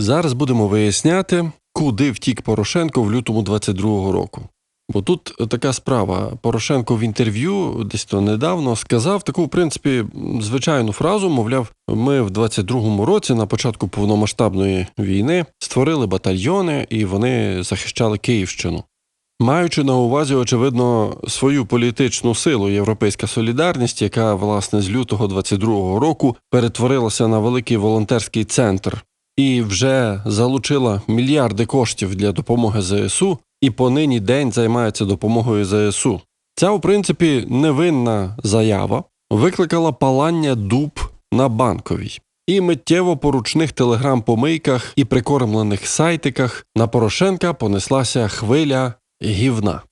Зараз будемо виясняти, куди втік Порошенко в лютому 22-го року. Бо тут така справа. Порошенко в інтерв'ю десь то недавно сказав таку, в принципі, звичайну фразу, мовляв, ми в 22-му році, на початку повномасштабної війни, створили батальйони і вони захищали Київщину. Маючи на увазі, очевидно, свою політичну силу Європейська солідарність, яка, власне, з лютого 22-го року перетворилася на великий волонтерський центр і вже залучила мільярди коштів для допомоги ЗСУ, і по нині день займається допомогою ЗСУ. Ця, в принципі, невинна заява викликала палання дуб на банковій. І миттєво по ручних телеграм-помийках і прикормлених сайтиках на Порошенка понеслася хвиля гівна.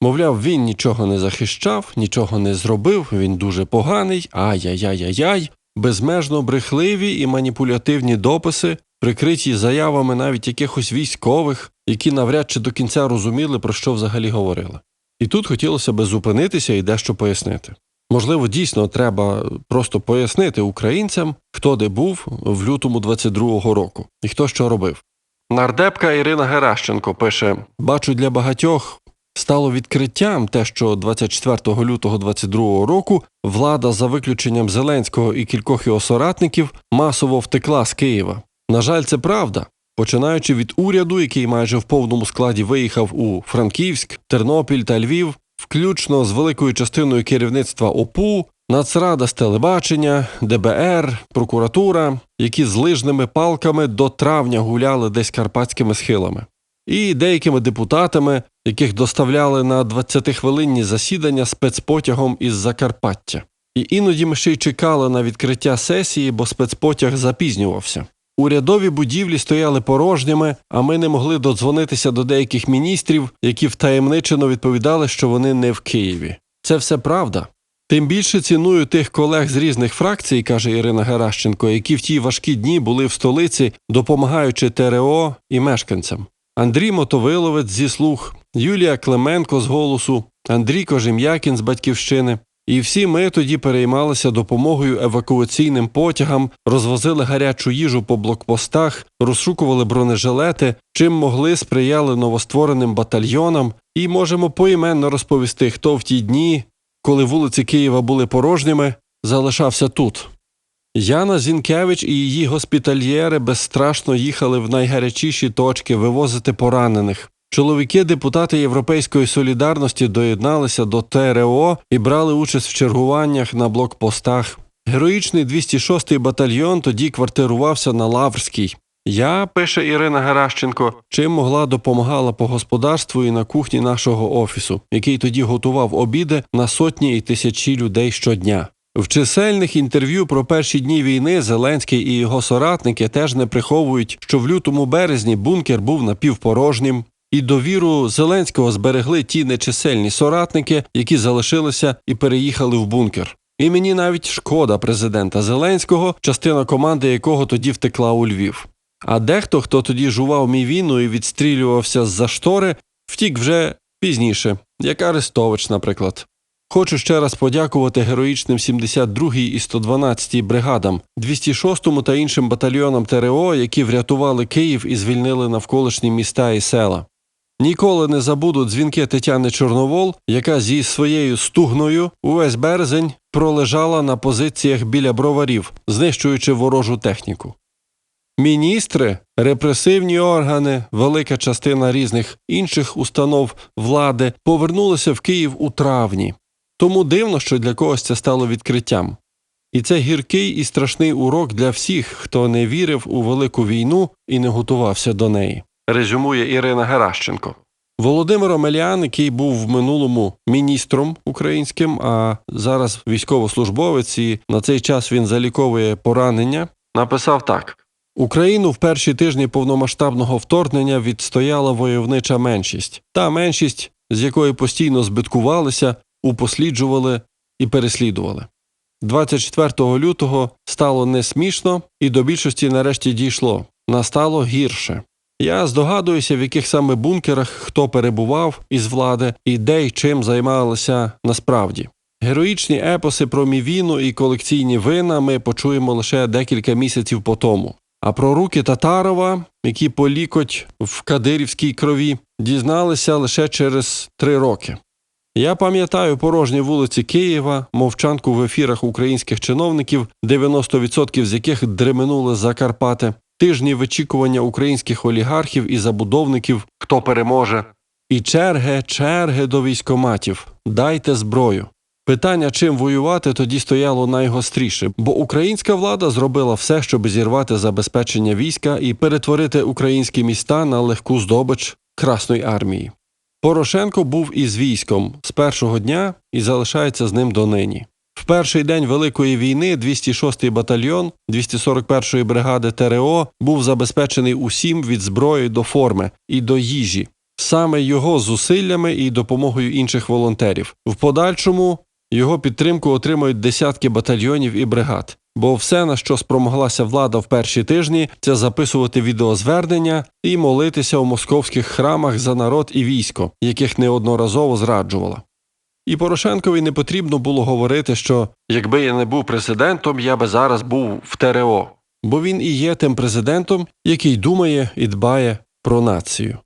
Мовляв, він нічого не захищав, нічого не зробив, він дуже поганий, ай-яй-яй-яй-яй, безмежно брехливі і маніпулятивні дописи, прикриті заявами навіть якихось військових, які навряд чи до кінця розуміли, про що взагалі говорили. І тут хотілося би зупинитися і дещо пояснити. Можливо, дійсно треба просто пояснити українцям, хто де був в лютому 22-го року і хто що робив. Нардепка Ірина Геращенко пише: Бачу, для багатьох стало відкриттям те, що 24 лютого 22 року влада, за виключенням Зеленського і кількох його соратників, масово втекла з Києва. На жаль, це правда. Починаючи від уряду, який майже в повному складі виїхав у Франківськ, Тернопіль та Львів, включно з великою частиною керівництва ОПУ, Нацрада з телебачення, ДБР, прокуратура, які з лижними палками до травня гуляли десь карпатськими схилами, і деякими депутатами, яких доставляли на 20-хвилинні засідання спецпотягом із Закарпаття. І іноді ми ще й чекали на відкриття сесії, бо спецпотяг запізнювався. Урядові будівлі стояли порожніми, а ми не могли додзвонитися до деяких міністрів, які втаємничено відповідали, що вони не в Києві. Це все правда. Тим більше ціную тих колег з різних фракцій, каже Ірина Геращенко, які в ті важкі дні були в столиці, допомагаючи ТРО і мешканцям. Андрій Мотовиловець зі слух, Юлія Клименко з голосу, Андрій Кожем'якін з батьківщини. І всі ми тоді переймалися допомогою евакуаційним потягам, розвозили гарячу їжу по блокпостах, розшукували бронежилети, чим могли сприяли новоствореним батальйонам, і можемо поіменно розповісти, хто в ті дні, коли вулиці Києва були порожніми, залишався тут. Яна Зінкевич і її госпітальєри безстрашно їхали в найгарячіші точки вивозити поранених. Чоловіки, депутати Європейської солідарності доєдналися до ТРО і брали участь в чергуваннях на блокпостах. Героїчний 206-й батальйон тоді квартирувався на Лаврській. Я, пише Ірина Геращенко, чим могла допомагала по господарству і на кухні нашого офісу, який тоді готував обіди на сотні і тисячі людей щодня. В чисельних інтерв'ю про перші дні війни Зеленський і його соратники теж не приховують, що в лютому березні бункер був напівпорожнім, і довіру Зеленського зберегли ті нечисельні соратники, які залишилися і переїхали в бункер. І мені навіть шкода президента Зеленського, частина команди якого тоді втекла у Львів. А дехто, хто тоді жував мій війну і відстрілювався з-за штори, втік вже пізніше, як Арестович, наприклад. Хочу ще раз подякувати героїчним 72-й і 112-й бригадам, 206-му та іншим батальйонам ТРО, які врятували Київ і звільнили навколишні міста і села. Ніколи не забуду дзвінки Тетяни Чорновол, яка зі своєю стугною увесь березень пролежала на позиціях біля броварів, знищуючи ворожу техніку. Міністри, репресивні органи, велика частина різних інших установ влади повернулися в Київ у травні. Тому дивно, що для когось це стало відкриттям. І це гіркий і страшний урок для всіх, хто не вірив у велику війну і не готувався до неї. Резюмує Ірина Геращенко. Володимир Омелян, який був в минулому міністром українським, а зараз військовослужбовець, і на цей час він заліковує поранення, написав так: Україну в перші тижні повномасштабного вторгнення відстояла войовнича меншість, та меншість, з якої постійно збиткувалися, упосліджували і переслідували. 24 лютого стало не смішно, і до більшості нарешті дійшло. Настало гірше. Я здогадуюся, в яких саме бункерах хто перебував із влади і де й чим займалися насправді. Героїчні епоси про мівіну і колекційні вина ми почуємо лише декілька місяців по тому. А про руки Татарова, які по лікоть в кадирівській крові, дізналися лише через три роки. Я пам'ятаю порожні вулиці Києва, мовчанку в ефірах українських чиновників, 90% з яких дременули за Карпати, тижні вичікування українських олігархів і забудовників, хто переможе, і черги, черги до військоматів. Дайте зброю. Питання, чим воювати, тоді стояло найгостріше, бо українська влада зробила все, щоб зірвати забезпечення війська і перетворити українські міста на легку здобич Красної армії. Порошенко був із військом з першого дня і залишається з ним донині. В перший день Великої війни 206-й батальйон 241-ї бригади ТРО був забезпечений усім від зброї до форми і до їжі, саме його зусиллями і допомогою інших волонтерів. В подальшому його підтримку отримують десятки батальйонів і бригад. Бо все, на що спромоглася влада в перші тижні, це записувати відеозвернення і молитися у московських храмах за народ і військо, яких неодноразово зраджувала. І Порошенкові не потрібно було говорити, що якби я не був президентом, я би зараз був в ТРО, бо він і є тим президентом, який думає і дбає про націю.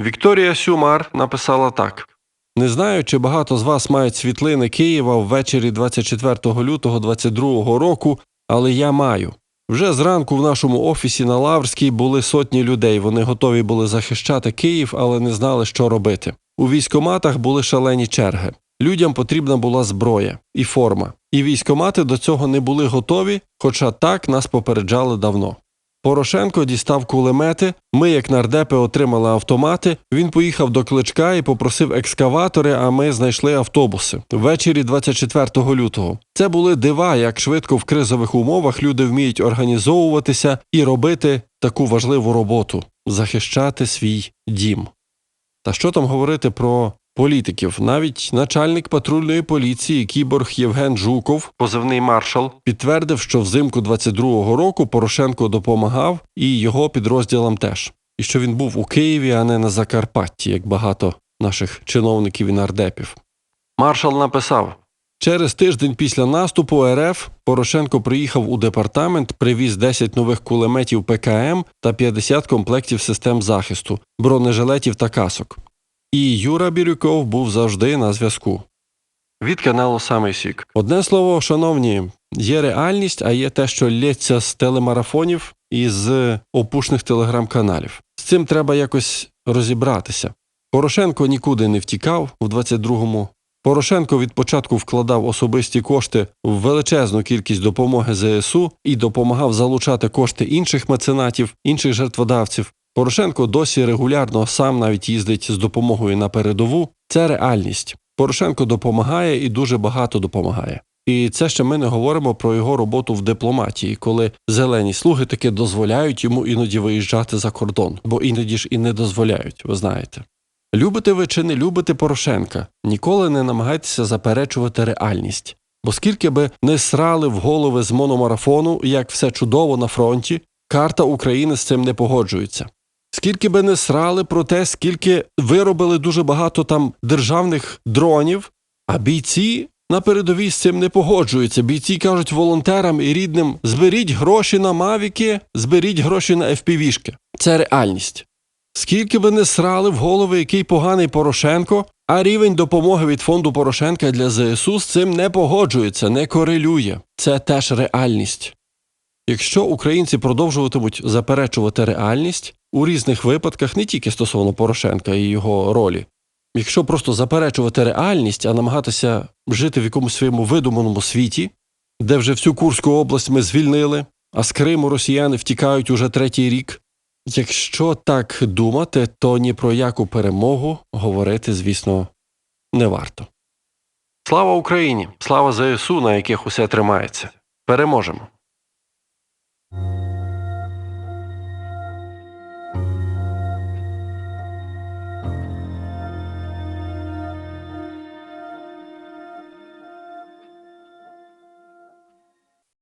Вікторія Сюмар написала так. Не знаю, чи багато з вас мають світлини Києва ввечері 24 лютого 22 року, але я маю. Вже зранку в нашому офісі на Лаврській були сотні людей. Вони готові були захищати Київ, але не знали, що робити. У військоматах були шалені черги. Людям потрібна була зброя і форма. І військомати до цього не були готові, хоча так нас попереджали давно. Порошенко дістав кулемети. Ми, як нардепи, отримали автомати. Він поїхав до кличка і попросив екскаватори. А ми знайшли автобуси ввечері 24 лютого. Це були дива, як швидко в кризових умовах люди вміють організовуватися і робити таку важливу роботу захищати свій дім. Та що там говорити про політиків? Навіть начальник патрульної поліції кіборг Євген Жуков, позивний маршал, підтвердив, що взимку 22-го року Порошенко допомагав і його підрозділам теж, і що він був у Києві, а не на Закарпатті, як багато наших чиновників і нардепів. Маршал написав. Через тиждень після наступу РФ Порошенко приїхав у департамент, привіз 10 нових кулеметів ПКМ та 50 комплектів систем захисту, бронежилетів та касок. І Юра Бірюков був завжди на зв'язку. Від каналу Самий Сік. Одне слово, шановні, є реальність, а є те, що лється з телемарафонів і з опушних телеграм-каналів. З цим треба якось розібратися. Порошенко нікуди не втікав у 22-му. Порошенко від початку вкладав особисті кошти в величезну кількість допомоги ЗСУ і допомагав залучати кошти інших меценатів, інших жертводавців. Порошенко досі регулярно сам навіть їздить з допомогою на передову. Це реальність. Порошенко допомагає і дуже багато допомагає. І це ще ми не говоримо про його роботу в дипломатії, коли зелені слуги таки дозволяють йому іноді виїжджати за кордон, бо іноді ж і не дозволяють, ви знаєте. Любите ви чи не любите Порошенка, ніколи не намагайтеся заперечувати реальність. Бо скільки би не срали в голови з мономарафону, як все чудово на фронті, карта України з цим не погоджується. Скільки би не срали про те, скільки виробили дуже багато там державних дронів, а бійці на передовій з цим не погоджуються. Бійці кажуть волонтерам і рідним: зберіть гроші на мавіки, зберіть гроші на FPV-шки. Це реальність. Скільки би не срали в голови, який поганий Порошенко, а рівень допомоги від фонду Порошенка для ЗСУ з цим не погоджується, не корелює. Це теж реальність. Якщо українці продовжуватимуть заперечувати реальність у різних випадках, не тільки стосовно Порошенка і його ролі, якщо просто заперечувати реальність, а намагатися жити в якомусь своєму видуманому світі, де вже всю Курську область ми звільнили, а з Криму росіяни втікають уже третій рік. Якщо так думати, то ні про яку перемогу говорити, звісно, не варто. Слава Україні! Слава ЗСУ, на яких усе тримається. Переможемо!